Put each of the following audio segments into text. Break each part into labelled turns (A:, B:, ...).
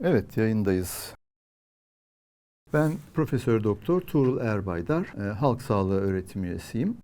A: Evet yayındayız. Ben Profesör Doktor Tuğrul Erbaydar, e, halk sağlığı öğretim üyesiyim.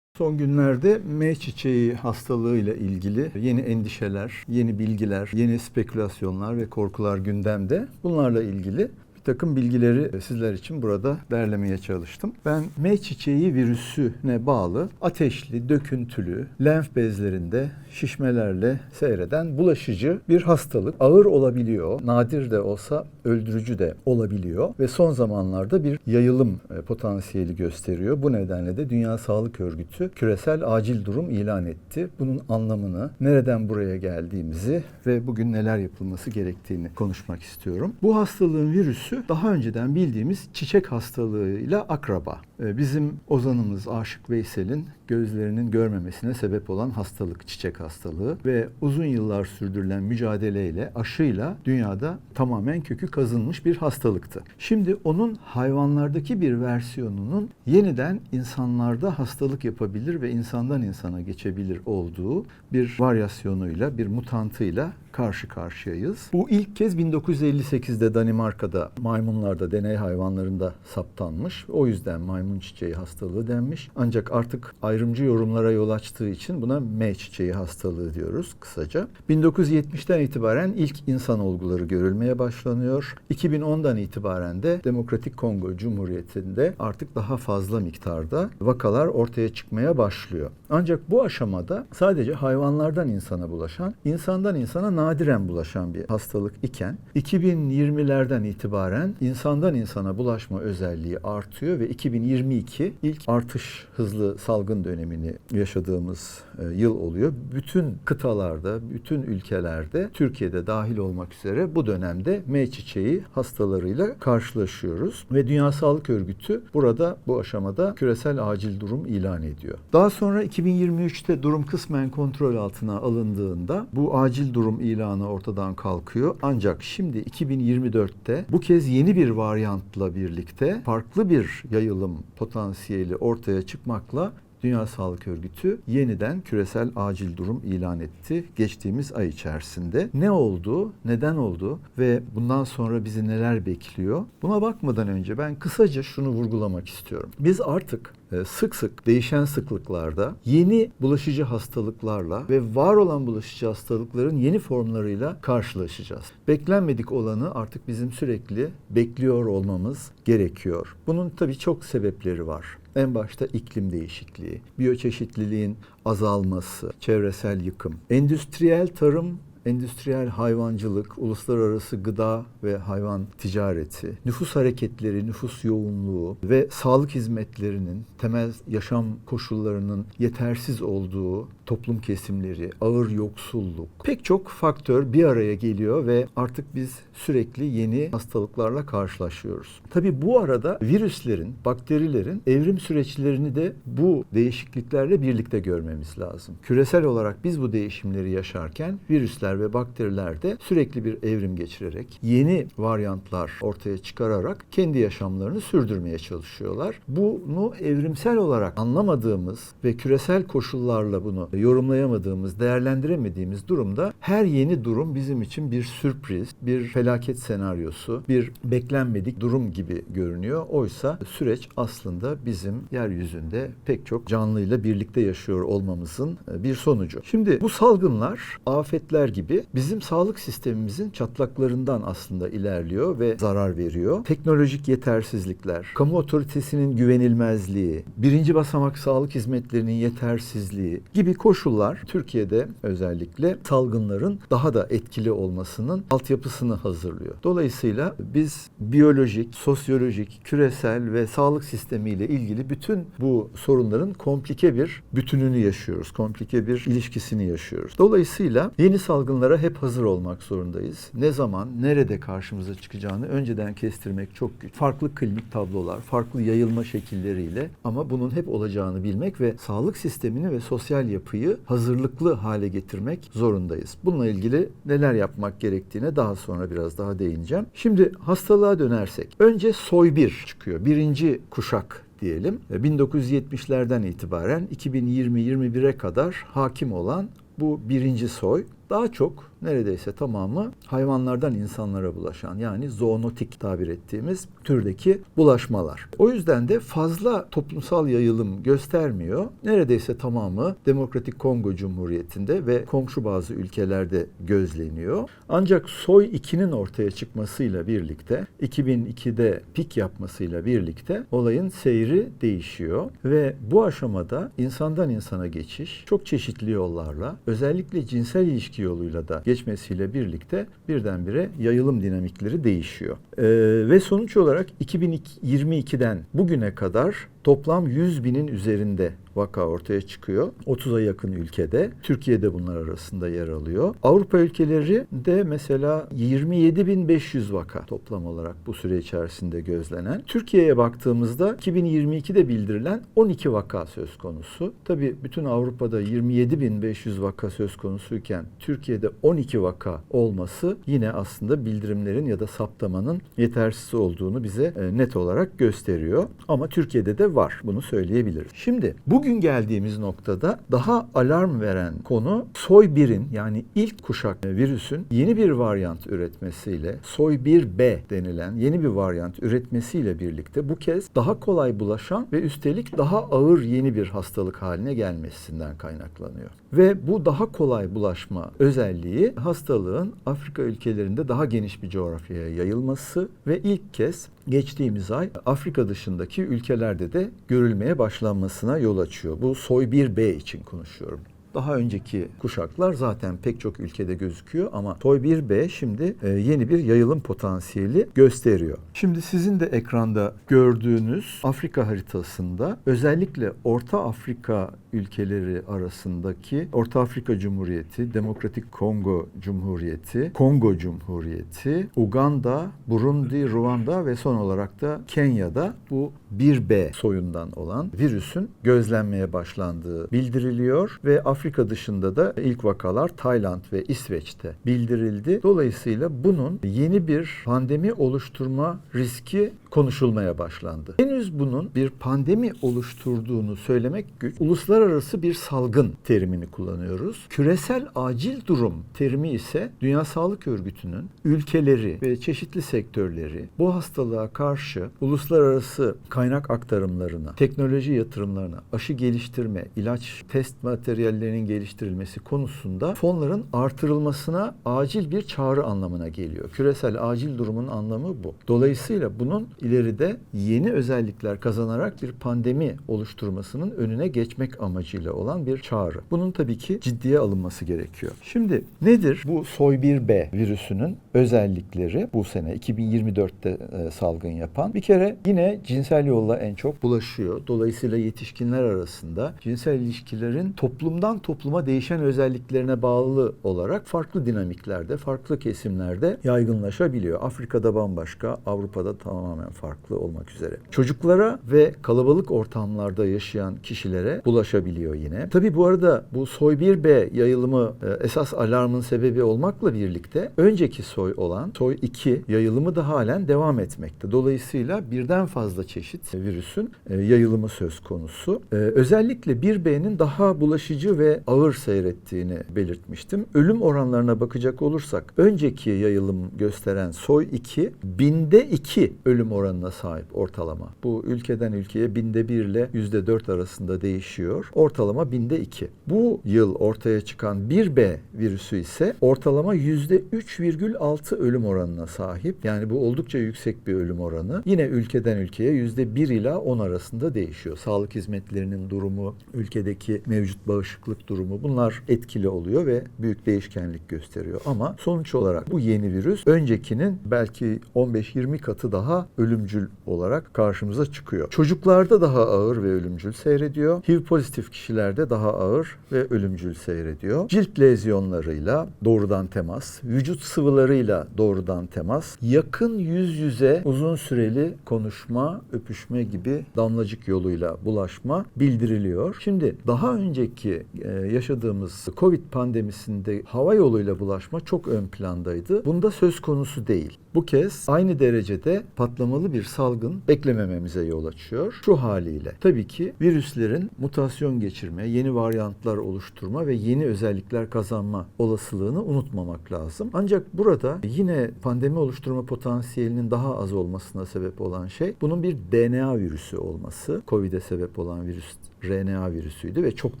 A: Son günlerde M çiçeği hastalığıyla ilgili yeni endişeler, yeni bilgiler, yeni spekülasyonlar ve korkular gündemde. Bunlarla ilgili bir takım bilgileri sizler için burada derlemeye çalıştım. Ben M çiçeği virüsüne bağlı ateşli, döküntülü, lenf bezlerinde şişmelerle seyreden bulaşıcı bir hastalık. Ağır olabiliyor, nadir de olsa öldürücü de olabiliyor ve son zamanlarda bir yayılım e, potansiyeli gösteriyor. Bu nedenle de Dünya Sağlık Örgütü küresel acil durum ilan etti. Bunun anlamını, nereden buraya geldiğimizi ve bugün neler yapılması gerektiğini konuşmak istiyorum. Bu hastalığın virüsü daha önceden bildiğimiz çiçek hastalığıyla akraba. E, Bizim ozanımız Aşık Veysel'in gözlerinin görmemesine sebep olan hastalık çiçek hastalığı ve uzun yıllar sürdürülen mücadeleyle aşıyla dünyada tamamen kökü kazınmış bir hastalıktı. Şimdi onun hayvanlardaki bir versiyonunun yeniden insanlarda hastalık yapabilir ve insandan insana geçebilir olduğu bir varyasyonuyla, bir mutantıyla karşı karşıyayız. Bu ilk kez 1958'de Danimarka'da maymunlarda, deney hayvanlarında saptanmış. O yüzden maymun çiçeği hastalığı denmiş. Ancak artık ayrımcı yorumlara yol açtığı için buna M çiçeği hastalığı diyoruz kısaca. 1970'ten itibaren ilk insan olguları görülmeye başlanıyor. 2010'dan itibaren de Demokratik Kongo Cumhuriyeti'nde artık daha fazla miktarda vakalar ortaya çıkmaya başlıyor. Ancak bu aşamada sadece hayvanlardan insana bulaşan, insandan insana nadiren bulaşan bir hastalık iken 2020'lerden itibaren insandan insana bulaşma özelliği artıyor ve 2022 ilk artış hızlı salgın dönemini yaşadığımız yıl oluyor. Bütün kıtalarda, bütün ülkelerde, Türkiye'de dahil olmak üzere bu dönemde M çiçeği hastalarıyla karşılaşıyoruz ve Dünya Sağlık Örgütü burada bu aşamada küresel acil durum ilan ediyor. Daha sonra 2023'te durum kısmen kontrol altına alındığında bu acil durum ilanı ortadan kalkıyor. Ancak şimdi 2024'te bu kez yeni bir varyantla birlikte farklı bir yayılım potansiyeli ortaya çıkmakla Dünya Sağlık Örgütü yeniden küresel acil durum ilan etti geçtiğimiz ay içerisinde. Ne oldu, neden oldu ve bundan sonra bizi neler bekliyor? Buna bakmadan önce ben kısaca şunu vurgulamak istiyorum. Biz artık sık sık değişen sıklıklarda yeni bulaşıcı hastalıklarla ve var olan bulaşıcı hastalıkların yeni formlarıyla karşılaşacağız. Beklenmedik olanı artık bizim sürekli bekliyor olmamız gerekiyor. Bunun tabii çok sebepleri var. En başta iklim değişikliği, biyoçeşitliliğin azalması, çevresel yıkım, endüstriyel tarım endüstriyel hayvancılık, uluslararası gıda ve hayvan ticareti, nüfus hareketleri, nüfus yoğunluğu ve sağlık hizmetlerinin temel yaşam koşullarının yetersiz olduğu toplum kesimleri, ağır yoksulluk, pek çok faktör bir araya geliyor ve artık biz sürekli yeni hastalıklarla karşılaşıyoruz. Tabii bu arada virüslerin, bakterilerin evrim süreçlerini de bu değişikliklerle birlikte görmemiz lazım. Küresel olarak biz bu değişimleri yaşarken virüsler ve bakteriler de sürekli bir evrim geçirerek yeni varyantlar ortaya çıkararak kendi yaşamlarını sürdürmeye çalışıyorlar. Bunu evrimsel olarak anlamadığımız ve küresel koşullarla bunu yorumlayamadığımız, değerlendiremediğimiz durumda her yeni durum bizim için bir sürpriz, bir felaket senaryosu, bir beklenmedik durum gibi görünüyor. Oysa süreç aslında bizim yeryüzünde pek çok canlıyla birlikte yaşıyor olmamızın e, bir sonucu. Şimdi bu salgınlar, afetler gibi bizim sağlık sistemimizin çatlaklarından aslında ilerliyor ve zarar veriyor. Teknolojik yetersizlikler, kamu otoritesinin güvenilmezliği, birinci basamak sağlık hizmetlerinin yetersizliği gibi koşullar Türkiye'de özellikle salgınların daha da etkili olmasının altyapısını hazırlıyor. Dolayısıyla biz biyolojik, sosyolojik, küresel ve sağlık sistemiyle ilgili bütün bu sorunların komplike bir bütününü yaşıyoruz. Komplike bir ilişkisini yaşıyoruz. Dolayısıyla yeni salgınlara hep hazır olmak zorundayız. Ne zaman, nerede karşımıza çıkacağını önceden kestirmek çok güç. Farklı klinik tablolar, farklı yayılma şekilleriyle ama bunun hep olacağını bilmek ve sağlık sistemini ve sosyal yapıyı hazırlıklı hale getirmek zorundayız. Bununla ilgili neler yapmak gerektiğine daha sonra biraz daha değineceğim. Şimdi hastalığa dönersek. Önce soy 1 çıkıyor. Birinci kuşak diyelim. 1970'lerden itibaren 2020-21'e kadar hakim olan bu birinci soy daha çok neredeyse tamamı hayvanlardan insanlara bulaşan yani zoonotik tabir ettiğimiz türdeki bulaşmalar. O yüzden de fazla toplumsal yayılım göstermiyor. Neredeyse tamamı Demokratik Kongo Cumhuriyeti'nde ve komşu bazı ülkelerde gözleniyor. Ancak soy 2'nin ortaya çıkmasıyla birlikte 2002'de pik yapmasıyla birlikte olayın seyri değişiyor ve bu aşamada insandan insana geçiş çok çeşitli yollarla özellikle cinsel ilişki yoluyla da geçmesiyle birlikte birdenbire yayılım dinamikleri değişiyor. Ee, ve sonuç olarak 2022'den bugüne kadar toplam 100 binin üzerinde vaka ortaya çıkıyor. 30'a yakın ülkede. Türkiye'de bunlar arasında yer alıyor. Avrupa ülkeleri de mesela 27.500 vaka toplam olarak bu süre içerisinde gözlenen. Türkiye'ye baktığımızda 2022'de bildirilen 12 vaka söz konusu. Tabii bütün Avrupa'da 27.500 vaka söz konusuyken Türkiye'de 12 vaka olması yine aslında bildirimlerin ya da saptamanın yetersiz olduğunu bize e, net olarak gösteriyor. Ama Türkiye'de de var. Bunu söyleyebiliriz. Şimdi bugün geldiğimiz noktada daha alarm veren konu soy 1'in yani ilk kuşak virüsün yeni bir varyant üretmesiyle soy 1b denilen yeni bir varyant üretmesiyle birlikte bu kez daha kolay bulaşan ve üstelik daha ağır yeni bir hastalık haline gelmesinden kaynaklanıyor. Ve bu daha kolay bulaşma özelliği hastalığın Afrika ülkelerinde daha geniş bir coğrafyaya yayılması ve ilk kez geçtiğimiz ay Afrika dışındaki ülkelerde de görülmeye başlanmasına yol açıyor. Bu soy 1b için konuşuyorum. Daha önceki kuşaklar zaten pek çok ülkede gözüküyor ama Toy 1B şimdi e, yeni bir yayılım potansiyeli gösteriyor. Şimdi sizin de ekranda gördüğünüz Afrika haritasında özellikle Orta Afrika ülkeleri arasındaki Orta Afrika Cumhuriyeti, Demokratik Kongo Cumhuriyeti, Kongo Cumhuriyeti, Uganda, Burundi, Ruanda ve son olarak da Kenya'da bu 1B soyundan olan virüsün gözlenmeye başlandığı bildiriliyor ve Afrika dışında da ilk vakalar Tayland ve İsveç'te bildirildi. Dolayısıyla bunun yeni bir pandemi oluşturma riski konuşulmaya başlandı. Henüz bunun bir pandemi oluşturduğunu söylemek güç. Uluslararası bir salgın terimini kullanıyoruz. Küresel acil durum terimi ise Dünya Sağlık Örgütü'nün ülkeleri ve çeşitli sektörleri bu hastalığa karşı uluslararası kaynak aktarımlarına, teknoloji yatırımlarına, aşı geliştirme, ilaç test materyallerinin geliştirilmesi konusunda fonların artırılmasına acil bir çağrı anlamına geliyor. Küresel acil durumun anlamı bu. Dolayısıyla bunun ileride yeni özellikler kazanarak bir pandemi oluşturmasının önüne geçmek amacıyla olan bir çağrı. Bunun tabii ki ciddiye alınması gerekiyor. Şimdi nedir bu soy 1B virüsünün özellikleri bu sene 2024'te e, salgın yapan? Bir kere yine cinsel yolla en çok bulaşıyor. Dolayısıyla yetişkinler arasında cinsel ilişkilerin toplumdan topluma değişen özelliklerine bağlı olarak farklı dinamiklerde, farklı kesimlerde yaygınlaşabiliyor. Afrika'da bambaşka, Avrupa'da tamamen farklı olmak üzere. Çocuklara ve kalabalık ortamlarda yaşayan kişilere bulaşabiliyor yine. Tabii bu arada bu soy 1B yayılımı e, esas alarmın sebebi olmakla birlikte önceki soy olan soy 2 yayılımı da halen devam etmekte. Dolayısıyla birden fazla çeşit virüsün e, yayılımı söz konusu. E, özellikle 1B'nin daha bulaşıcı ve ağır seyrettiğini belirtmiştim. Ölüm oranlarına bakacak olursak önceki yayılım gösteren soy 2 binde 2 ölüm oranına sahip ortalama. Bu ülkeden ülkeye binde 1 ile yüzde 4 arasında değişiyor. Ortalama binde 2. Bu yıl ortaya çıkan 1B virüsü ise ortalama yüzde 3,6 ölüm oranına sahip. Yani bu oldukça yüksek bir ölüm oranı. Yine ülkeden ülkeye yüzde 1 ila 10 arasında değişiyor. Sağlık hizmetlerinin durumu, ülkedeki mevcut bağışıklık durumu bunlar etkili oluyor ve büyük değişkenlik gösteriyor. Ama sonuç olarak bu yeni virüs öncekinin belki 15-20 katı daha ölümcül olarak karşımıza çıkıyor. Çocuklarda daha ağır ve ölümcül seyrediyor. HIV pozitif kişilerde daha ağır ve ölümcül seyrediyor. Cilt lezyonlarıyla doğrudan temas, vücut sıvılarıyla doğrudan temas, yakın yüz yüze uzun süreli konuşma, öpüşme gibi damlacık yoluyla bulaşma bildiriliyor. Şimdi daha önceki e, yaşadığımız Covid pandemisinde hava yoluyla bulaşma çok ön plandaydı. Bunda söz konusu değil. Bu kez aynı derecede patlamalı bir salgın beklemememize yol açıyor. Şu haliyle tabii ki virüslerin mutasyon geçirme, yeni varyantlar oluşturma ve yeni özellikler kazanma olasılığını unutmamak lazım. Ancak burada yine pandemi oluşturma potansiyelinin daha az olmasına sebep olan şey bunun bir DNA virüsü olması. Covid'e sebep olan virüs RNA virüsüydü ve çok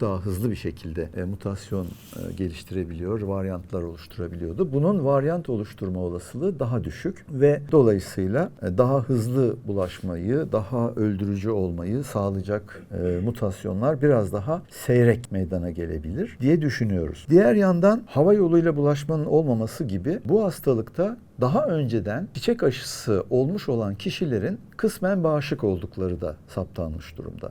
A: daha hızlı bir şekilde e, mutasyon e, geliştirebiliyor, varyantlar oluşturabiliyordu. Bunun varyant oluşturma olasılığı daha düşük ve dolayısıyla e, daha hızlı bulaşmayı, daha öldürücü olmayı sağlayacak mutasyonlar biraz daha seyrek meydana gelebilir diye düşünüyoruz. Diğer yandan hava yoluyla bulaşmanın olmaması gibi bu hastalıkta daha önceden çiçek aşısı olmuş olan kişilerin kısmen bağışık oldukları da saptanmış durumda.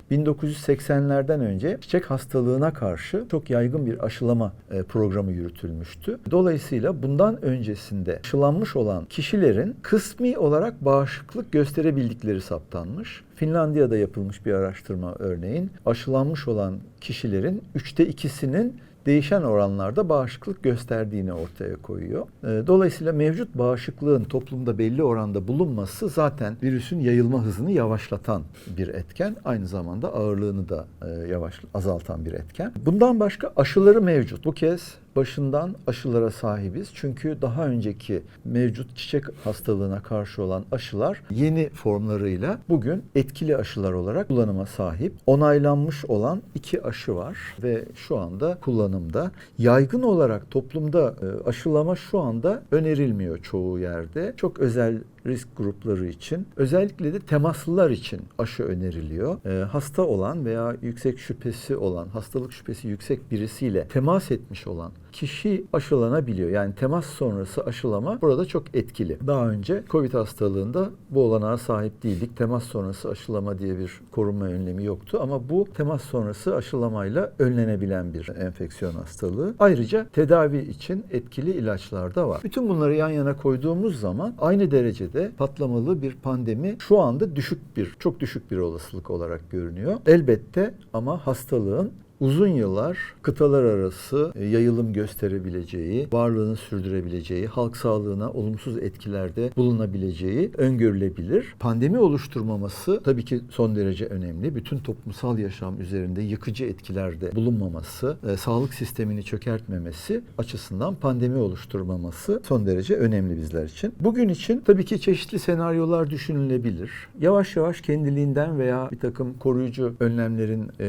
A: 1980'lerden önce çiçek hastalığına karşı çok yaygın bir aşılama e, programı yürütülmüştü. Dolayısıyla bundan öncesinde aşılanmış olan kişilerin kısmi olarak bağışıklık gösterebildikleri saptanmış. Finlandiya'da yapılmış bir araştırma örneğin aşılanmış olan kişilerin üçte ikisinin değişen oranlarda bağışıklık gösterdiğini ortaya koyuyor. Ee, Dolayısıyla mevcut bağışıklığın toplumda belli oranda bulunması zaten virüsün yayılma hızını yavaşlatan bir etken. Aynı zamanda ağırlığını da e, yavaş azaltan bir etken. Bundan başka aşıları mevcut. Bu kez başından aşılara sahibiz. Çünkü daha önceki mevcut çiçek hastalığına karşı olan aşılar yeni formlarıyla bugün etkili aşılar olarak kullanıma sahip. Onaylanmış olan iki aşı var ve şu anda kullanımda. Yaygın olarak toplumda e, aşılama şu anda önerilmiyor çoğu yerde. Çok özel risk grupları için özellikle de temaslılar için aşı öneriliyor. E, hasta olan veya yüksek şüphesi olan, hastalık şüphesi yüksek birisiyle temas etmiş olan kişi aşılanabiliyor. Yani temas sonrası aşılama burada çok etkili. Daha önce COVID hastalığında bu olanağa sahip değildik. Temas sonrası aşılama diye bir korunma önlemi yoktu ama bu temas sonrası aşılamayla önlenebilen bir enfeksiyon hastalığı. Ayrıca tedavi için etkili ilaçlar da var. Bütün bunları yan yana koyduğumuz zaman aynı derecede patlamalı bir pandemi şu anda düşük bir, çok düşük bir olasılık olarak görünüyor. Elbette ama hastalığın uzun yıllar kıtalar arası e, yayılım gösterebileceği, varlığını sürdürebileceği, halk sağlığına olumsuz etkilerde bulunabileceği öngörülebilir. Pandemi oluşturmaması tabii ki son derece önemli. Bütün toplumsal yaşam üzerinde yıkıcı etkilerde bulunmaması, e, sağlık sistemini çökertmemesi açısından pandemi oluşturmaması son derece önemli bizler için. Bugün için tabii ki çeşitli senaryolar düşünülebilir. Yavaş yavaş kendiliğinden veya bir takım koruyucu önlemlerin e,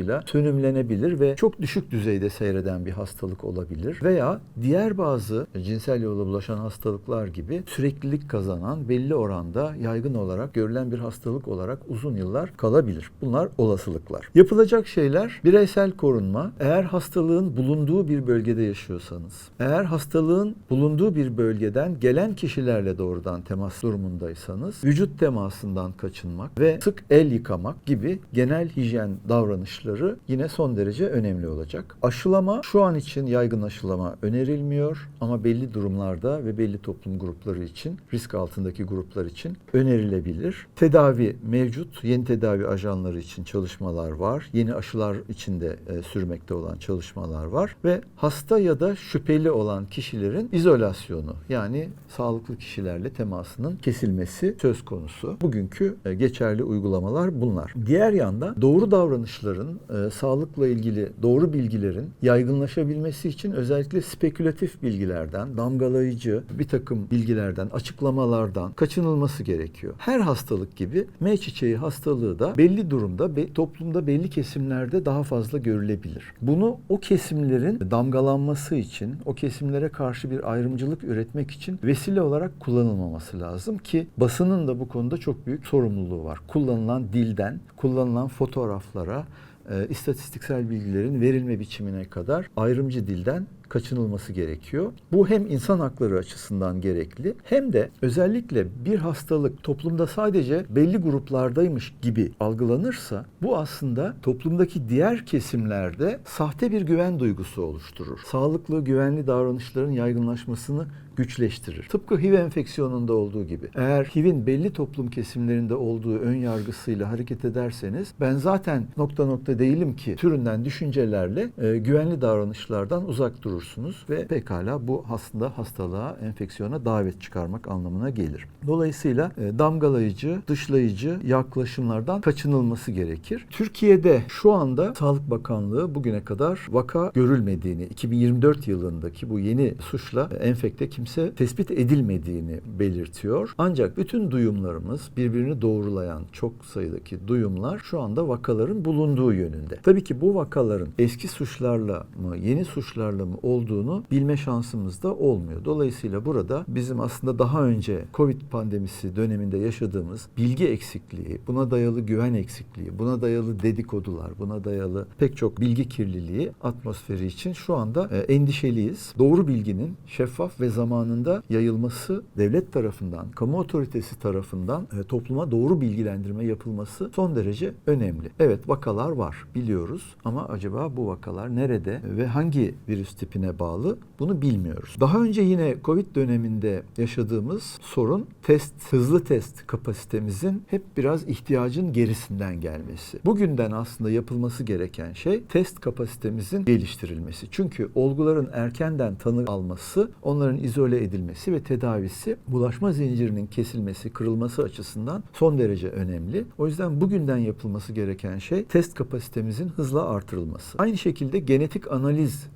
A: yaygınlaştırılmasıyla sönümlenebilir ve çok düşük düzeyde seyreden bir hastalık olabilir. Veya diğer bazı cinsel yolla bulaşan hastalıklar gibi süreklilik kazanan belli oranda yaygın olarak görülen bir hastalık olarak uzun yıllar kalabilir. Bunlar olasılıklar. Yapılacak şeyler bireysel korunma. Eğer hastalığın bulunduğu bir bölgede yaşıyorsanız, eğer hastalığın bulunduğu bir bölgeden gelen kişilerle doğrudan temas durumundaysanız vücut temasından kaçınmak ve sık el yıkamak gibi genel hijyen davranışları yine son derece önemli olacak. Aşılama şu an için yaygın aşılama önerilmiyor ama belli durumlarda ve belli toplum grupları için, risk altındaki gruplar için önerilebilir. Tedavi mevcut. Yeni tedavi ajanları için çalışmalar var. Yeni aşılar için de e, sürmekte olan çalışmalar var ve hasta ya da şüpheli olan kişilerin izolasyonu yani sağlıklı kişilerle temasının kesilmesi söz konusu. Bugünkü e, geçerli uygulamalar bunlar. Diğer yanda doğru davranışların, e, sağlıkla ilgili doğru bilgilerin yaygınlaşabilmesi için özellikle spekülatif bilgilerden, damgalayıcı bir takım bilgilerden, açıklamalardan kaçınılması gerekiyor. Her hastalık gibi M çiçeği hastalığı da belli durumda be, toplumda belli kesimlerde daha fazla görülebilir. Bunu o kesimlerin damgalanması için, o kesimlere karşı bir ayrımcılık üretmek için vesile olarak kullanılmaması lazım ki basının da bu konuda çok büyük sorumluluğu var. Kullanılan dilden, kullanılan fotoğraflara, e, istatistiksel bilgilerin verilme biçimine kadar ayrımcı dilden kaçınılması gerekiyor. Bu hem insan hakları açısından gerekli hem de özellikle bir hastalık toplumda sadece belli gruplardaymış gibi algılanırsa bu aslında toplumdaki diğer kesimlerde sahte bir güven duygusu oluşturur. Sağlıklı, güvenli davranışların yaygınlaşmasını güçleştirir. Tıpkı HIV enfeksiyonunda olduğu gibi. Eğer HIV'in belli toplum kesimlerinde olduğu ön yargısıyla hareket ederseniz ben zaten nokta nokta değilim ki türünden düşüncelerle e, güvenli davranışlardan uzak durursunuz ve pekala bu aslında hastalığa, enfeksiyona davet çıkarmak anlamına gelir. Dolayısıyla e, damgalayıcı, dışlayıcı yaklaşımlardan kaçınılması gerekir. Türkiye'de şu anda Sağlık Bakanlığı bugüne kadar vaka görülmediğini, 2024 yılındaki bu yeni suçla enfekte kimse tespit edilmediğini belirtiyor. Ancak bütün duyumlarımız birbirini doğrulayan çok sayıdaki duyumlar şu anda vakaların bulunduğu yönünde. Tabii ki bu vakaların eski suçlarla mı, yeni suçlarla mı olduğunu bilme şansımız da olmuyor. Dolayısıyla burada bizim aslında daha önce Covid pandemisi döneminde yaşadığımız bilgi eksikliği, buna dayalı güven eksikliği, buna dayalı dedikodular, buna dayalı pek çok bilgi kirliliği atmosferi için şu anda e, endişeliyiz. Doğru bilginin şeffaf ve zamanında yayılması devlet tarafından, kamu otoritesi tarafından e, topluma doğru bilgilendirme yapılması son derece önemli. Evet vakalar var biliyoruz ama acaba bu vakalar nerede ve hangi virüs tipine bağlı bunu bilmiyoruz. Daha önce yine Covid döneminde yaşadığımız sorun test, hızlı test kapasitemizin hep biraz ihtiyacın gerisinden gelmesi. Bugünden aslında yapılması gereken şey test kapasitemizin geliştirilmesi. Çünkü olguların erkenden tanı alması, onların izole edilmesi ve tedavisi bulaşma zincirinin kesilmesi, kırılması açısından son derece önemli. O yüzden bugünden yapılması gereken şey test kapasitemizin hızla artırılması. Aynı şekilde genetik analiz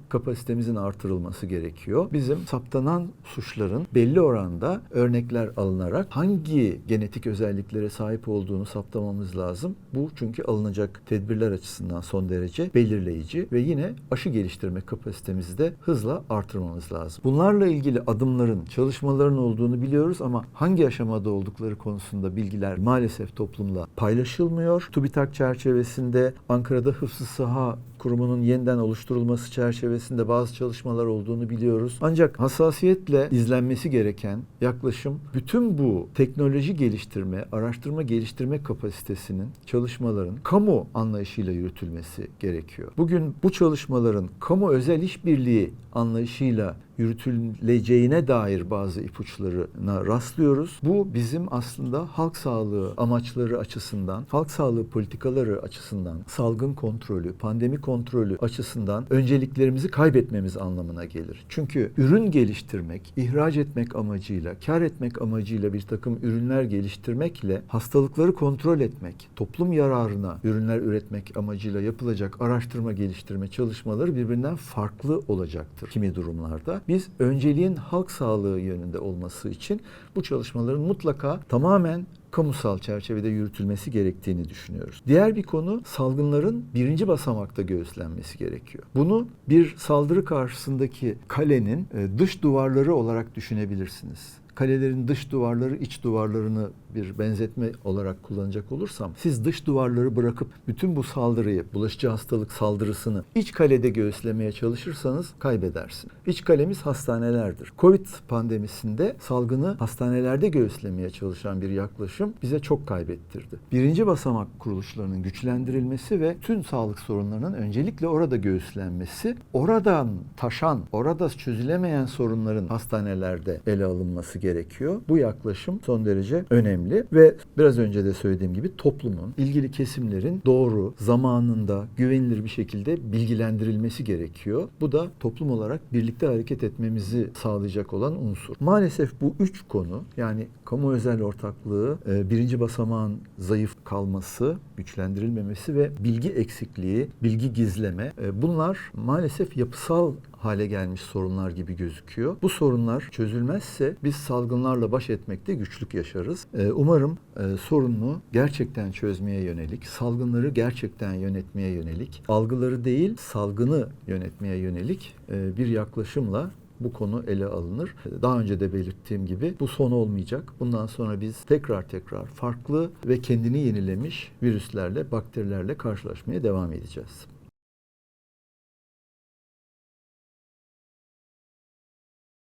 A: kapasitemizin artırılması gerekiyor. Bizim saptanan suçların belli oranda örnekler alınarak hangi genetik özelliklere sahip olduğunu saptamamız lazım. Bu çünkü alınacak tedbirler açısından son derece belirleyici ve yine aşı geliştirme kapasitemizi de hızla artırmamız lazım. Bunlarla ilgili adımların, çalışmaların olduğunu biliyoruz ama hangi aşamada oldukları konusunda bilgiler maalesef toplumla paylaşılmıyor. TÜBİTAK çerçevesinde Ankara'da Hıfzı Saha Kurumu'nun yeniden oluşturulması çerçevesinde bazı çalışmalar olduğunu biliyoruz. Ancak hassasiyetle izlenmesi gereken yaklaşım bütün bu teknoloji geliştirme, araştırma geliştirme kapasitesinin çalışmaların kamu anlayışıyla yürütülmesi gerekiyor. Bugün bu çalışmaların kamu özel işbirliği anlayışıyla yürütüleceğine dair bazı ipuçlarına rastlıyoruz. Bu bizim aslında halk sağlığı amaçları açısından, halk sağlığı politikaları açısından, salgın kontrolü, pandemi kontrolü açısından önceliklerimizi kaybetmemiz anlamına gelir. Çünkü ürün geliştirmek, ihraç etmek amacıyla, kar etmek amacıyla bir takım ürünler geliştirmekle hastalıkları kontrol etmek, toplum yararına ürünler üretmek amacıyla yapılacak araştırma geliştirme çalışmaları birbirinden farklı olacaktır kimi durumlarda. Biz önceliğin halk sağlığı yönünde olması için bu çalışmaların mutlaka tamamen kamusal çerçevede yürütülmesi gerektiğini düşünüyoruz. Diğer bir konu salgınların birinci basamakta göğüslenmesi gerekiyor. Bunu bir saldırı karşısındaki kalenin e, dış duvarları olarak düşünebilirsiniz kalelerin dış duvarları iç duvarlarını bir benzetme olarak kullanacak olursam siz dış duvarları bırakıp bütün bu saldırıyı, bulaşıcı hastalık saldırısını iç kalede göğüslemeye çalışırsanız kaybedersin. İç kalemiz hastanelerdir. Covid pandemisinde salgını hastanelerde göğüslemeye çalışan bir yaklaşım bize çok kaybettirdi. Birinci basamak kuruluşlarının güçlendirilmesi ve tüm sağlık sorunlarının öncelikle orada göğüslenmesi, oradan taşan, orada çözülemeyen sorunların hastanelerde ele alınması gerekiyor. Bu yaklaşım son derece önemli ve biraz önce de söylediğim gibi toplumun, ilgili kesimlerin doğru, zamanında, güvenilir bir şekilde bilgilendirilmesi gerekiyor. Bu da toplum olarak birlikte hareket etmemizi sağlayacak olan unsur. Maalesef bu üç konu yani kamu özel ortaklığı, e, birinci basamağın zayıf kalması, güçlendirilmemesi ve bilgi eksikliği, bilgi gizleme e, bunlar maalesef yapısal hale gelmiş sorunlar gibi gözüküyor. Bu sorunlar çözülmezse biz salgınlarla baş etmekte güçlük yaşarız. Ee, umarım e, sorununu gerçekten çözmeye yönelik, salgınları gerçekten yönetmeye yönelik, algıları değil salgını yönetmeye yönelik e, bir yaklaşımla bu konu ele alınır. Daha önce de belirttiğim gibi bu son olmayacak. Bundan sonra biz tekrar tekrar farklı ve kendini yenilemiş virüslerle, bakterilerle karşılaşmaya devam edeceğiz.